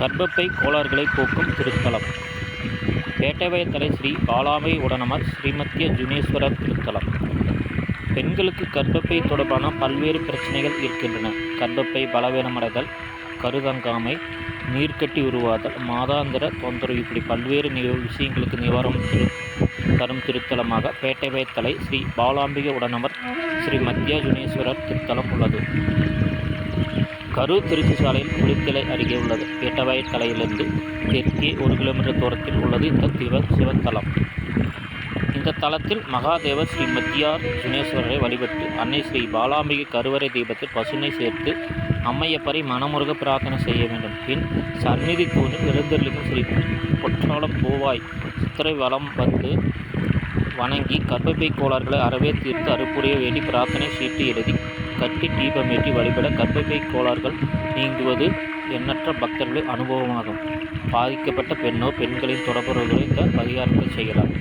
கர்ப்பப்பை கோளாறுகளை போக்கும் திருத்தலம். பேட்டைவயத்தலை ஸ்ரீ பாலாமை உடனமர் ஸ்ரீமத்திய ஜுனேஸ்வரர் திருத்தலம். பெண்களுக்கு கர்ப்பப்பை தொடர்பான பல்வேறு பிரச்சனைகள் இருக்கின்றன. கர்ப்பப்பை பலவீனமடைதல் கருதங்காமை நீர்க்கட்டி உருவாதல் மாதாந்திர தொந்தரவு இப்படி பல்வேறு நி விஷயங்களுக்கு நிவாரணம் திரு தரும் திருத்தலமாக பேட்டைவயத்தலை ஸ்ரீ பாலாம்பிகை உடனமர் ஸ்ரீ மத்திய ஜுனேஸ்வரர் திருத்தலம் உள்ளது. கரூர் திருச்சி சாலையில் குளித்தலை அருகே உள்ளது. பேட்டவாய் தலையிலிருந்து தெற்கே ஒரு கிலோமீட்டர் தூரத்தில் உள்ளது இந்த திவ சிவத்தலம். இந்த தலத்தில் மகாதேவர் ஸ்ரீ மத்தியார் சுனேஸ்வரரை வழிபட்டு அன்னை ஸ்ரீ பாலாம்பிகை கருவறை தீபத்தில் பசுனை சேர்த்து அம்மையப்பரை மனமுருக பிரார்த்தனை செய்ய வேண்டும். பின் சந்நிதி தூணில் எழுந்தருளிக்கும் ஸ்ரீ பொற்றாளம் பூவாய் சித்திரை வளம் வந்து வணங்கி கர்ப்பப்பை கோளாறுகளை அறவே தீர்த்து அறுப்புரிய வேண்டி பிரார்த்தனை சீட்டு எழுதி கட்டி தீபமேற்றி வழிபட கர்ப்பப்பை கோளாறுகள் நீங்குவது எண்ணற்ற பக்தர்களின் அனுபவமாகும். பாதிக்கப்பட்ட பெண்ணோ பெண்களின் தொடர்புகளை இந்த பரிகாரத்தை செய்யலாம்.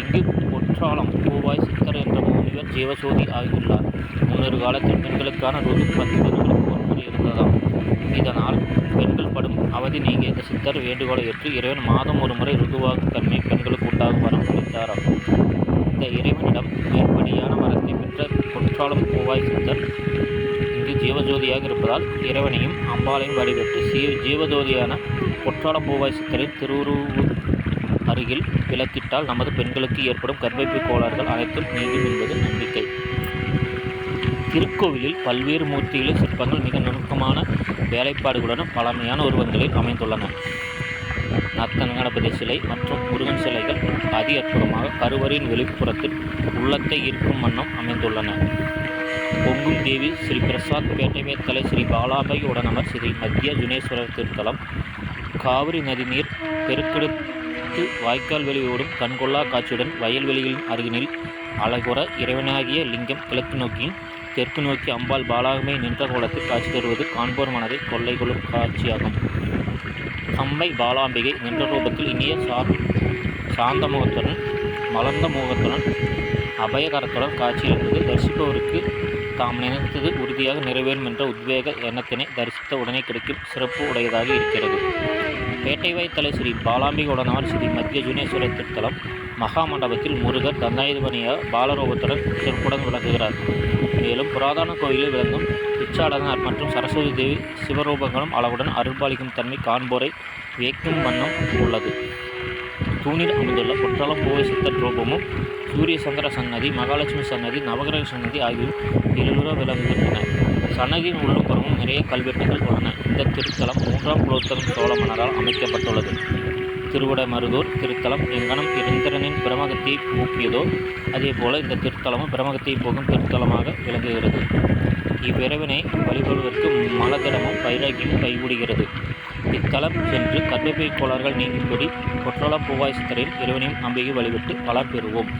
இங்கு பொற்றாளம் பூவாய் சித்தர் என்ற முனிவர் ஜீவசோதி ஆகியுள்ளார். முன்னொரு காலத்தில் பெண்களுக்கான ருது பத்து ஒரு முறை இருந்ததாம். இதனால் பெண்கள் படும் அவதி நீங்கிய இந்த சித்தர் வேண்டுகோளை ஏற்று இறைவன் மாதம் ஒரு முறை ருதுவாக தன்மை பெண்களுக்கு பொற்றாளம் பூவாய் சுந்தர் இங்கு ஜீவஜோதியாக இருப்பதால் இறைவனையும் அம்பாளையும் வழிபட்டு சீ ஜீவஜோதியான குற்றாலம் பூவாய் சித்தரின் திருவுருவூர் அருகில் விளக்கிட்டால் நமது பெண்களுக்கு ஏற்படும் கர்ப்பப்பை கோளாறுகள் அனைத்தும் நீங்கும் என்பது நம்பிக்கை. திருக்கோவிலில் பல்வேறு மூர்த்திகளின் சிற்பங்கள் மிக நுணுக்கமான வேலைப்பாடுகளுடன் பழமையான உருவங்களில் அமைந்துள்ளன. நத்தன் கணபதி சிலை மற்றும் முருகன் சிலைகள் அதி அற்புதமாக கருவறையின் வெளிப்புறத்தில் உள்ளத்தை ஈர்க்கும் வண்ணம் அமைந்துள்ளன. பொங்கும் தேவி ஸ்ரீ பிரசாத் பேட்டைவேத்தலை ஸ்ரீ பாலாபை உடனமர் ஸ்ரீ மத்திய ஜுனேஸ்வரர் திருத்தலம். காவிரி நதிநீர் பெருக்கெடுத்து வாய்க்கால் வெளியோடும் கண்கொள்ளா காட்சியுடன் வயல்வெளிகளின் அருகினில் அழகுற இறைவனாகிய லிங்கம் கிழக்கு நோக்கியும் தெற்கு நோக்கி அம்பாள் பாலாகமே நின்ற கோலத்தில் காட்சி தருவது காண்போர் மனதை கொள்ளை கொள்ளும் காட்சியாகும். அம்மை பாலாம்பிகை நின்ற ரூபத்தில் இனிய சா சாந்த முகத்துடன் மலர்ந்த முகத்துடன் அபயகரத்துடன் காட்சியளிப்பது தரிசிப்பவருக்கு தாம் நினைத்தது உறுதியாக நிறைவேறும் என்ற உத்வேக எண்ணத்தினை தரிசித்த உடனே கிடைக்கும் சிறப்பு உடையதாக இருக்கிறது. பேட்டைவாய் தலை ஸ்ரீ பாலாம்பிகுடனார் ஸ்ரீ மத்திய ஜுனேஸ்வரர் திருத்தலம் மகா மண்டபத்தில் முருகர் தந்தாயுதபணியார் பாலரூபத்துடன் சிறப்புடன் விளங்குகிறார் கோயிலும் புராதன கோயிலில் விளங்கும் பிச்சாடனார் மற்றும் சரஸ்வதி தேவி சிவரூபங்களும் அளவுடன் அருள்பாலிக்கும் தன்மை காண்போரை வியக்கும் வண்ணம் உள்ளது. தூணில் அமைந்துள்ள குற்றாலம் பூவை சித்தர் ரூபமும் சூரிய சந்திர சன்னதி மகாலட்சுமி சன்னதி நவகிரக சன்னதி ஆகியோர் எழிலுற விளங்குகின்றன. சன்னதியின் உள்ளும் புறமும் நிறைய கல்வெட்டுகள் உள்ளன. இந்த திருத்தலம் மூன்றாம் குலோத்தரம் சோழ மன்னரால் அமைக்கப்பட்டுள்ளது. திருவிடைமருதூர் திருத்தலம் எங்கனம் இந்திரனின் பிரமகத்தை போக்கியதோ அதேபோல இந்த திருத்தலமும் பிரமகத்தை போகும் திருத்தலமாக விளங்குகிறது. இவ்விரவினை வழிபடுவதற்கு மலதிடமும் வைராக்கியமும் கைகூடுகிறது. இத்தலம் சென்று கர்ப்பப்பை கோளாறுகள் நீங்கும்படி கொற்றளம் பூவாய் சித்தரில் இறைவனையும் அம்பிகை வழிபட்டு பலர் பெறுவோம்